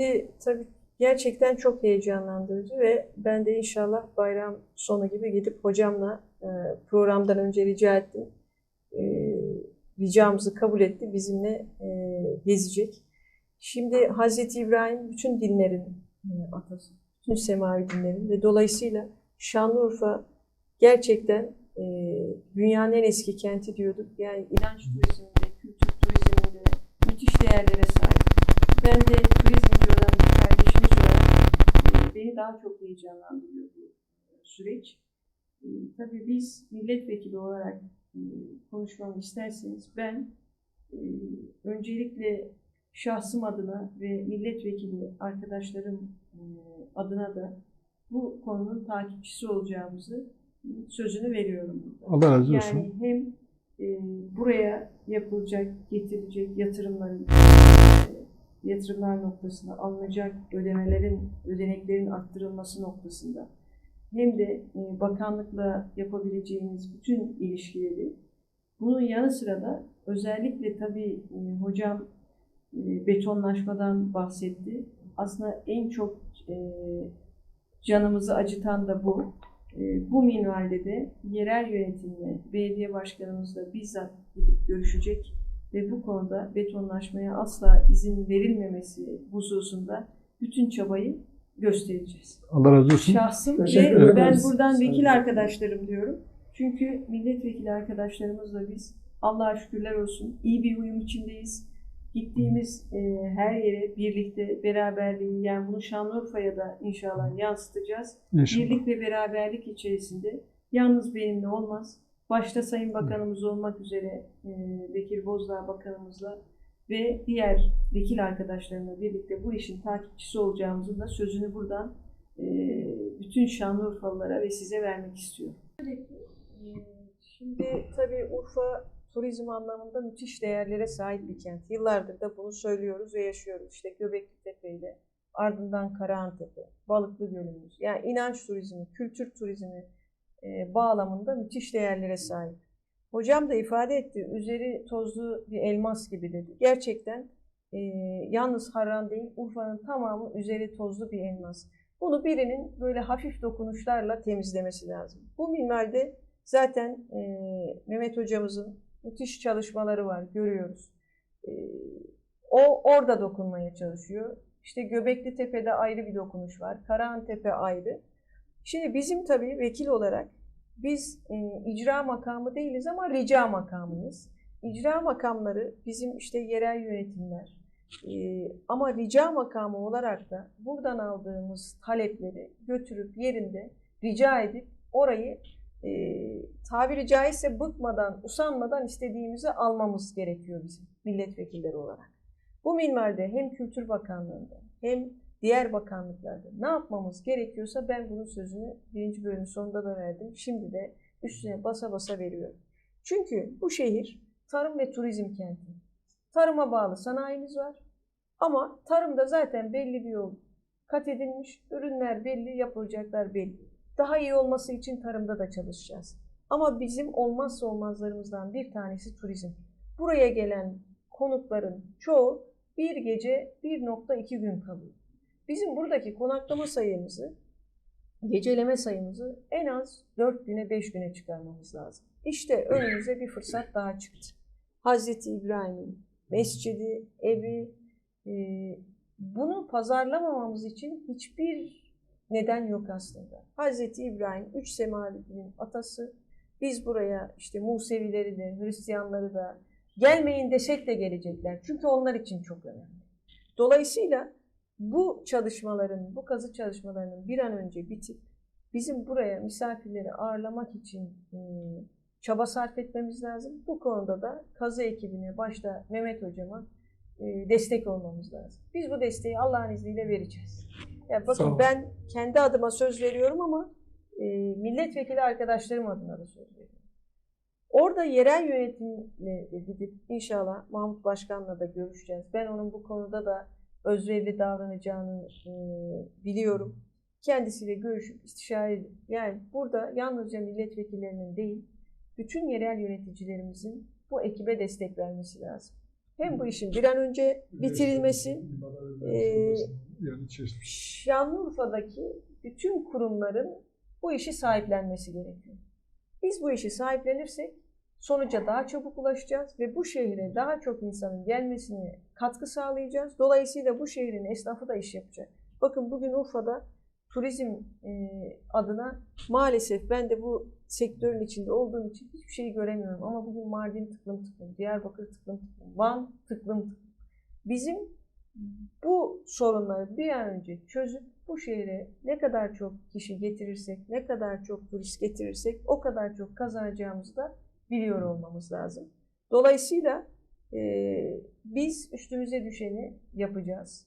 Şimdi tabii gerçekten çok heyecanlandırıcı ve ben de inşallah bayram sonu gibi gidip hocamla e, programdan önce rica ettim. E, ricamızı kabul etti. Bizimle e, gezecek. Şimdi Hazreti İbrahim bütün dinlerin e, atası. Bütün semavi dinlerin ve dolayısıyla Şanlıurfa gerçekten e, dünyanın en eski kenti diyorduk. Yani inanç turizminde, kültür turizminde müthiş değerlere sahip. Ben de turizmci olan bir kardeşimiz olarak e, beni daha çok heyecanlandırıyor bu süreç. E, Tabii biz milletvekili olarak e, konuşmamı isterseniz ben e, öncelikle şahsım adına ve milletvekili arkadaşlarım e, adına da bu konunun takipçisi olacağımızı sözünü veriyorum. burada. Allah razı olsun. Yani hem e, buraya yapılacak, getirilecek yatırımların e, yatırımlar noktasında alınacak ödemelerin, ödeneklerin arttırılması noktasında hem de e, bakanlıkla yapabileceğimiz bütün ilişkileri bunun yanı sıra da özellikle tabii e, hocam e, betonlaşmadan bahsetti. Aslında en çok canımızı acıtan da bu. Bu minvalde de yerel yönetimle, belediye başkanımızla bizzat gidip görüşecek ve bu konuda betonlaşmaya asla izin verilmemesi hususunda bütün çabayı göstereceğiz. Allah razı olsun. Şahsım Teşekkür ve ben buradan vekil arkadaşlarım diyorum. Çünkü milletvekili arkadaşlarımızla biz Allah'a şükürler olsun iyi bir uyum içindeyiz. Gittiğimiz e, her yere birlikte beraberliği yani bunu Şanlıurfa'ya da inşallah yansıtacağız. İnşallah. Birlik ve beraberlik içerisinde yalnız benimle olmaz. Başta Sayın Bakanımız olmak üzere e, Bekir Bozdağ Bakanımızla ve diğer vekil arkadaşlarımla birlikte bu işin takipçisi olacağımızın da sözünü buradan e, bütün Şanlıurfalılara ve size vermek istiyorum. Şimdi tabii Urfa turizm anlamında müthiş değerlere sahip bir kent. Yıllardır da bunu söylüyoruz ve yaşıyoruz. İşte Göbekli Tepe'yle, ardından Karahantepe, Balıklı Gölümüz. Yani inanç turizmi, kültür turizmi e, bağlamında müthiş değerlere sahip. Hocam da ifade etti, üzeri tozlu bir elmas gibi dedi. Gerçekten e, yalnız Harran değil, Urfa'nın tamamı üzeri tozlu bir elmas. Bunu birinin böyle hafif dokunuşlarla temizlemesi lazım. Bu minvalde zaten e, Mehmet hocamızın müthiş çalışmaları var, görüyoruz. E, o orada dokunmaya çalışıyor. İşte Göbekli Tepe'de ayrı bir dokunuş var. Karahan Tepe ayrı. Şimdi bizim tabii vekil olarak biz e, icra makamı değiliz ama rica makamıyız. İcra makamları bizim işte yerel yönetimler. E, ama rica makamı olarak da buradan aldığımız talepleri götürüp yerinde rica edip orayı e, tabiri caizse bıkmadan, usanmadan istediğimizi almamız gerekiyor bizim milletvekilleri olarak. Bu minvalde hem Kültür Bakanlığı'nda hem diğer bakanlıklarda ne yapmamız gerekiyorsa ben bunun sözünü birinci bölümün sonunda da verdim. Şimdi de üstüne basa basa veriyorum. Çünkü bu şehir tarım ve turizm kenti. Tarıma bağlı sanayimiz var. Ama tarımda zaten belli bir yol kat edilmiş. Ürünler belli, yapılacaklar belli. Daha iyi olması için tarımda da çalışacağız. Ama bizim olmazsa olmazlarımızdan bir tanesi turizm. Buraya gelen konukların çoğu bir gece 1.2 gün kalıyor. Bizim buradaki konaklama sayımızı, geceleme sayımızı en az 4 güne 5 güne çıkarmamız lazım. İşte önümüze bir fırsat daha çıktı. Hazreti İbrahim'in mescidi, evi, e, bunu pazarlamamamız için hiçbir neden yok aslında. Hazreti İbrahim üç semavinin atası. Biz buraya işte Musevileri de, Hristiyanları da gelmeyin desek de gelecekler. Çünkü onlar için çok önemli. Dolayısıyla bu çalışmaların, bu kazı çalışmalarının bir an önce bitip bizim buraya misafirleri ağırlamak için e, çaba sarf etmemiz lazım. Bu konuda da kazı ekibine başta Mehmet hocama e, destek olmamız lazım. Biz bu desteği Allah'ın izniyle vereceğiz. Ya Sağ bakın ben kendi adıma söz veriyorum ama e, milletvekili arkadaşlarım adına da söz veriyorum. Orada yerel yönetimle gidip inşallah Mahmut Başkan'la da görüşeceğiz. Ben onun bu konuda da özverili davranacağını e, biliyorum. Kendisiyle görüşüp istişare edip yani burada yalnızca milletvekillerinin değil bütün yerel yöneticilerimizin bu ekibe destek vermesi lazım. Hem bu işin bir an önce bitirilmesi, içerisinde. Şanlıurfa'daki bütün kurumların bu işi sahiplenmesi gerekiyor. Biz bu işi sahiplenirsek sonuca daha çabuk ulaşacağız ve bu şehre daha çok insanın gelmesine katkı sağlayacağız. Dolayısıyla bu şehrin esnafı da iş yapacak. Bakın bugün Urfa'da turizm e, adına maalesef ben de bu sektörün içinde olduğum için hiçbir şeyi göremiyorum. Ama bugün Mardin tıklım tıklım, Diyarbakır tıklım tıklım, Van tıklım tıklım. Bizim bu sorunları bir an önce çözüp bu şehre ne kadar çok kişi getirirsek, ne kadar çok turist getirirsek o kadar çok kazanacağımızı da biliyor olmamız lazım. Dolayısıyla biz üstümüze düşeni yapacağız.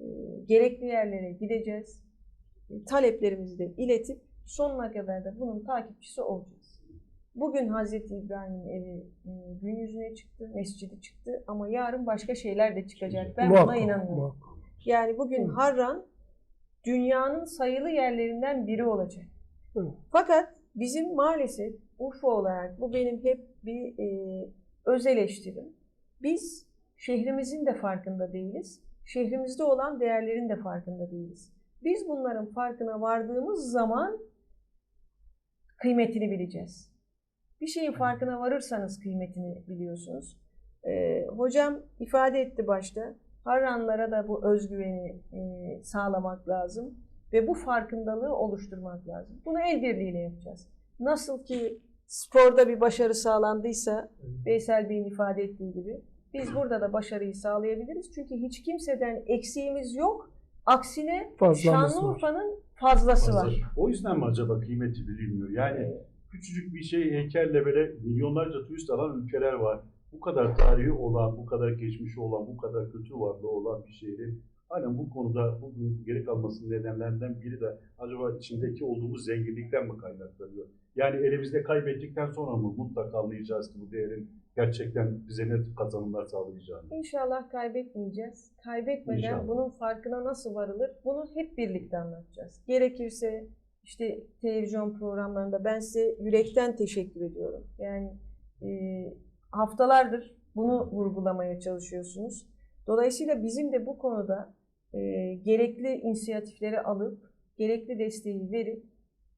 E, gerekli yerlere gideceğiz. E, taleplerimizi de iletip sonuna kadar da bunun takipçisi olacağız. Bugün Hazreti İbrahim'in evi e, gün yüzüne çıktı, mescidi çıktı ama yarın başka şeyler de çıkacak. Ben buna inanıyorum. Yani bugün. Harran dünyanın sayılı yerlerinden biri olacak. Fakat bizim maalesef Urfa olarak bu benim hep bir e, öz eleştirim. Biz şehrimizin de farkında değiliz. Şehrimizde olan değerlerin de farkında değiliz. Biz bunların farkına vardığımız zaman kıymetini bileceğiz. Bir şeyin farkına varırsanız kıymetini biliyorsunuz. Ee, hocam ifade etti başta. Harranlara da bu özgüveni e, sağlamak lazım ve bu farkındalığı oluşturmak lazım. Bunu el birliğiyle yapacağız. Nasıl ki sporda bir başarı sağlandıysa Veysel Bey'in ifade ettiği gibi biz burada da başarıyı sağlayabiliriz. Çünkü hiç kimseden eksiğimiz yok. Aksine. Şanlıurfa'nın fazlası var. O yüzden mi acaba kıymeti bilinmiyor? Yani küçücük bir şey heykelle böyle milyonlarca turist alan ülkeler var. Bu kadar tarihi olan, bu kadar geçmişi olan, bu kadar kültür varlığı olan bir şehrin aynen bu konuda bugün geri kalmasının nedenlerinden biri de acaba içindeki olduğumuz zenginlikten mi kaynaklanıyor? Yani elimizde kaybettikten sonra mı mutlaka anlayacağız ki bu değerin gerçekten bize ne kazanımlar sağlayacağını? İnşallah kaybetmeyeceğiz. Kaybetmeden İnşallah. bunun farkına nasıl varılır? Bunu hep birlikte anlatacağız. Gerekirse işte televizyon programlarında ben size yürekten teşekkür ediyorum. Yani e, haftalardır bunu vurgulamaya çalışıyorsunuz. Dolayısıyla bizim de bu konuda e, gerekli inisiyatifleri alıp, gerekli desteği verip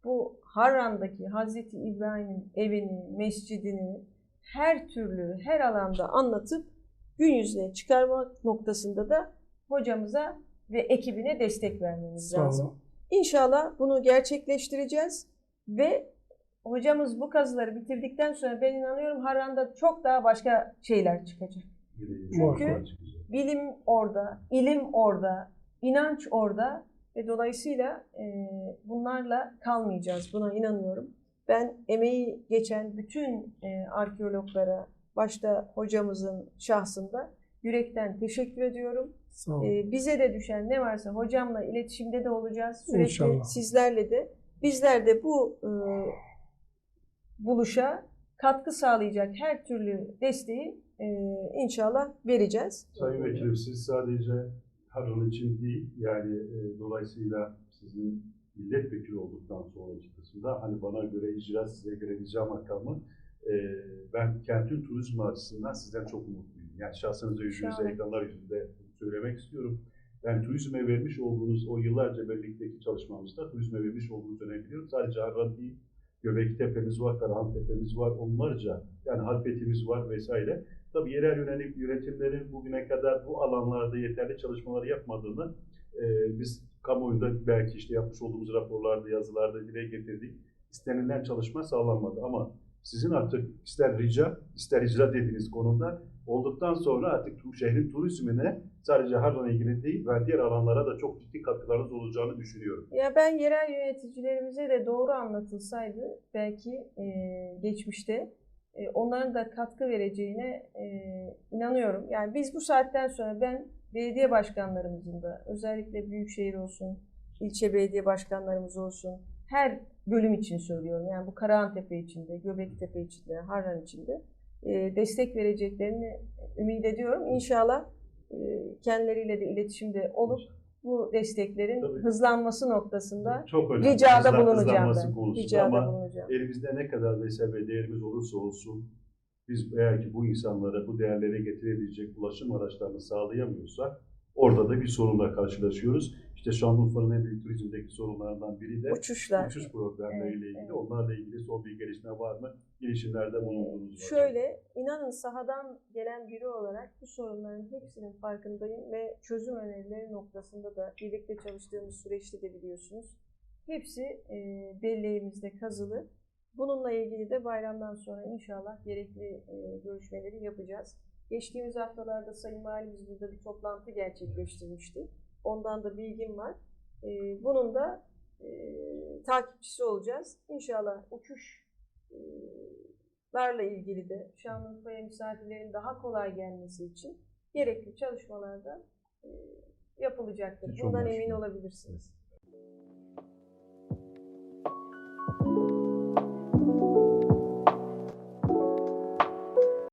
bu Harran'daki Hazreti İbrahim'in evini, mescidini her türlü, her alanda anlatıp gün yüzüne çıkarmak noktasında da hocamıza ve ekibine destek vermemiz Sağ lazım. İnşallah bunu gerçekleştireceğiz ve hocamız bu kazıları bitirdikten sonra ben inanıyorum Harran'da çok daha başka şeyler çıkacak. Muhakkak. Bilim orada, ilim orada, inanç orada ve dolayısıyla e, bunlarla kalmayacağız. Buna inanıyorum. Ben emeği geçen bütün e, arkeologlara, başta hocamızın şahsında yürekten teşekkür ediyorum. Sağ olun. Ee, bize de düşen ne varsa hocamla iletişimde de olacağız. Sürekli İnşallah. sizlerle de. Bizler de bu e, buluşa katkı sağlayacak her türlü desteği e, inşallah vereceğiz. Sayın Vekilim siz sadece Harun için değil yani e, dolayısıyla sizin milletvekili olduktan sonraki kısımda hani bana göre icra size göre icra makamı e, ben kentin turizmi açısından sizden çok umutluyum. Yani şahsınıza yüzünüze Şahane. ekranlar yüzünde söylemek istiyorum. Yani turizme vermiş olduğunuz o yıllarca birlikteki çalışmamızda turizme vermiş olduğunuz önem biliyorum. Sadece Harran değil, Göbekli Tepe'miz var, Karahan Tepe'miz var, onlarca yani Halfeti'miz var vesaire. Tabii yerel yönelik yönetimlerin bugüne kadar bu alanlarda yeterli çalışmaları yapmadığını e, biz kamuoyunda belki işte yapmış olduğumuz raporlarda, yazılarda dile getirdik. İstenilen çalışma sağlanmadı ama sizin artık ister rica, ister icra dediğiniz konuda olduktan sonra artık şehrin turizmine sadece Harran'a ilgili değil, ben diğer alanlara da çok ciddi katkılarınız olacağını düşünüyorum. Ya ben yerel yöneticilerimize de doğru anlatılsaydı belki e, geçmişte e, onların da katkı vereceğine e, inanıyorum. Yani biz bu saatten sonra ben belediye başkanlarımızın da özellikle büyükşehir olsun, ilçe belediye başkanlarımız olsun her bölüm için söylüyorum. Yani bu Karahantepe içinde, Göbektepe içinde, Harran içinde e, destek vereceklerini ümit ediyorum. İnşallah e, kendileriyle de iletişimde olup bu desteklerin Tabii. hızlanması noktasında Çok önemli. ricada Hızlan- bulunacağım ben. Ricada ama bulunacağım. elimizde ne kadar vesaire değerimiz olursa olsun Biz eğer ki bu insanlara bu değerlere getirebilecek ulaşım araçlarını sağlayamıyorsak orada da bir sorunla karşılaşıyoruz. İşte Şanlıurfa'nın en büyük turizmdeki sorunlarından biri de Uçuşlar. uçuş programlarıyla Evet, ilgili. evet. Onlarla ilgili son bir gelişme var mı? Girişimlerde bulundunuz mu? Şöyle, inanın sahadan gelen biri olarak bu sorunların hepsinin farkındayım ve çözüm önerileri noktasında da birlikte çalıştığımız süreçte de biliyorsunuz. Hepsi e, belleğimizde kazılı. Bununla ilgili de bayramdan sonra inşallah gerekli e, görüşmeleri yapacağız. Geçtiğimiz haftalarda Sayın Valimiz burada bir toplantı gerçekleştirmişti. Ondan da bilgim var. E, bunun da e, takipçisi olacağız. İnşallah uçuş e, larla ilgili de Şanlıurfa'ya misafirlerin daha kolay gelmesi için gerekli çalışmalar da e, yapılacaktır. Hiç Bundan olmaz. emin olabilirsiniz.